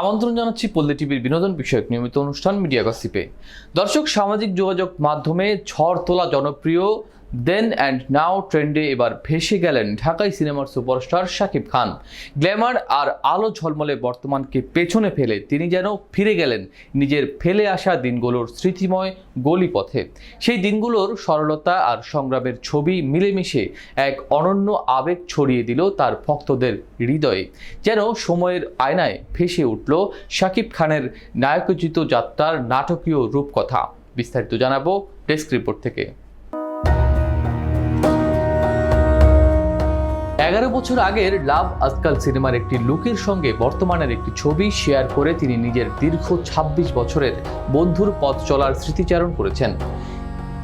আমন্ত্রণ জানাচ্ছি পল্লী টিভির বিনোদন বিষয়ক নিয়মিত অনুষ্ঠান মিডিয়া গসিপে। দর্শক সামাজিক যোগাযোগ মাধ্যমে ঝড় তোলা জনপ্রিয় দেন অ্যান্ড নাও ট্রেন্ডে এবার ভেসে গেলেন ঢাকাই সিনেমার সুপারস্টার শাকিব খান। গ্ল্যামার আর আলো ঝলমলে বর্তমানকে পেছনে ফেলে তিনি যেন ফিরে গেলেন নিজের ফেলে আসা দিনগুলোর স্মৃতিময় গলিপথে। সেই দিনগুলোর সরলতা আর সংগ্রামের ছবি মিলেমিশে এক অনন্য আবেগ ছড়িয়ে দিল তার ভক্তদের হৃদয়ে। যেন সময়ের আয়নায় ভেসে উঠল শাকিব খানের নায়কোচিত যাত্রার নাটকীয় রূপকথা। বিস্তারিত জানাব ডেস্ক রিপোর্ট থেকে। বছর আগের লাভ আজকাল সিনেমার একটি লুকের সঙ্গে বর্তমানের একটি ছবি শেয়ার করে তিনি নিজের দীর্ঘ ২৬ বছরের বন্ধুর পথ চলার স্মৃতিচারণ করেছেন।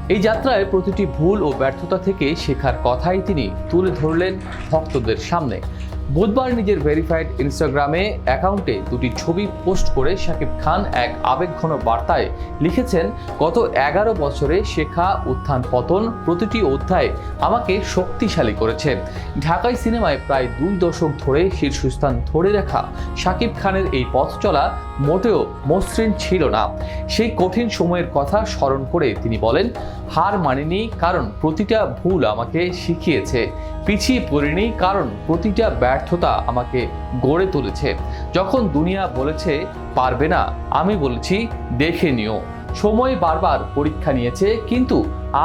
এই যাত্রায় প্রতিটি ভুল ও ব্যর্থতা থেকে শেখার কথাই তিনি তুলে ধরলেন ভক্তদের সামনে। বুধবার নিজের ভেরিফাইড ইনস্টাগ্রামে অ্যাকাউন্টে দুটি ছবি পোস্ট করে শাকিব খান এক আবেগঘন বার্তায় লিখেছেন, গত এগারো বছরে শেখা উত্থান পতন প্রতিটি অধ্যায় আমাকে শক্তিশালী করেছে। ঢাকাই সিনেমায় প্রায় দুই দশক ধরে শীর্ষস্থান ধরে রাখা শাকিব খানের এই পথ চলা মোটেও মসৃণ ছিল না। সেই কঠিন সময়ের কথা স্মরণ করে তিনি বলেন, হার মানিনি, কারণ প্রতিটা ভুল আমাকে শিখিয়েছে। পিছিয়ে পড়িনি, কারণ প্রতিটা ব্যর্থতা আমাকে গড়ে তুলেছে। যখন দুনিয়া বলেছে, পারবে না, আমি বলেছি, দেখে নিও। সময় বারবার পরীক্ষা নিয়েছে, কিন্তু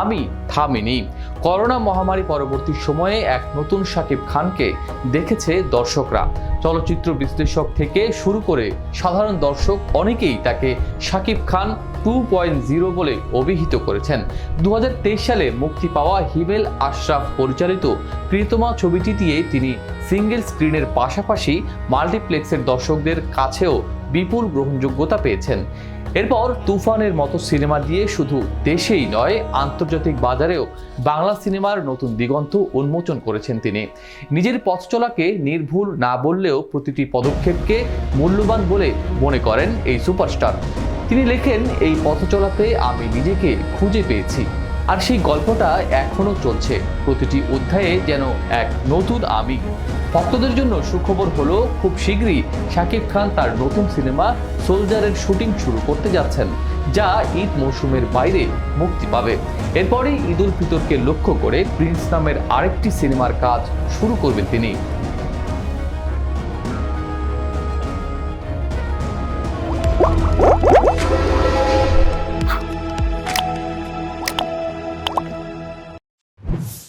আমি থামিনি। করোনা মহামারী পরবর্তী সময়ে এক নতুন শাকিব খানকে দেখেছে দর্শকরা। চলচ্চিত্র বিশ্লেষক থেকে শুরু করে সাধারণ দর্শক অনেকেই তাকে Shakib Khan two point zero বলে অভিহিত করেছেন। দু হাজার তেইশ সালে মুক্তি পাওয়া হিমেল আশরাফ পরিচালিত প্রিয়তমা ছবিটি দিয়ে তিনি সিঙ্গেল স্ক্রিনের পাশাপাশি মাল্টিপ্লেক্সের দর্শকদের কাছেও বিপুল গ্রহণযোগ্যতা পেয়েছেন। এরপর তুফানের মতো সিনেমা দিয়ে শুধু দেশেই নয়, আন্তর্জাতিক বাজারেও বাংলা সিনেমার নতুন দিগন্ত উন্মোচন করেছেন তিনি। নিজের পথ চলাকে নির্ভুল না বললেও প্রতিটি পদক্ষেপকে মূল্যবান বলে মনে করেন এই সুপারস্টার। তিনি লেখেন, এই পথচলাতে আমি নিজেকে খুঁজে পেয়েছি। আর সেই গল্পটা এখনও চলছে। প্রতিটি অধ্যায়ে যেন এক নতুন আমি ভক্তদের জন্য সুখবর হলো, খুব শীঘ্রই শাকিব খান তার নতুন সিনেমা সোলজারের শুটিং শুরু করতে যাচ্ছেন, যা ঈদ মৌসুমের বাইরে মুক্তি পাবে। এরপরেই ঈদ উল ফিতরকে লক্ষ্য করে প্রিন্স নামের আরেকটি সিনেমার কাজ শুরু করবেন তিনি।